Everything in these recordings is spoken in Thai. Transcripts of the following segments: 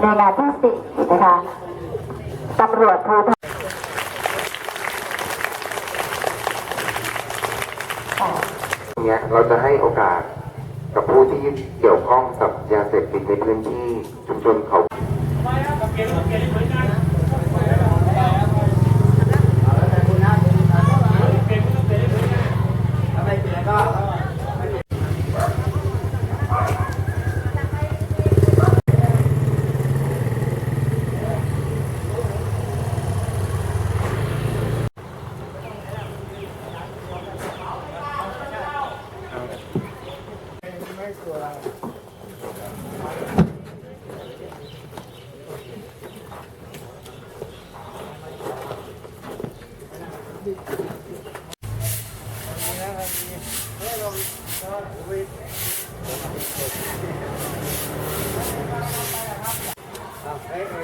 ในนามที่สินะคะตำรวจภูธ เนี่ยเราจะให้โอกาสกับผู้ที่เกี่ยวข้องกับยาเสพติดในพื้นที่ชุมชนเขา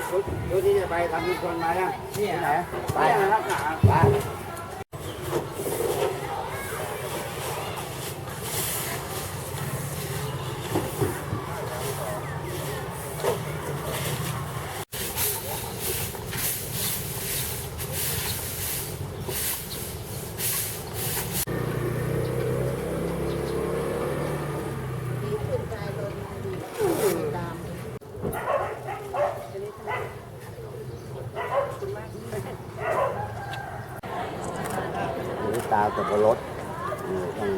ชุดชุดที่จะไปทำชุมชนมายังนี่ไหนไปนะครับ ตากับรถต้อง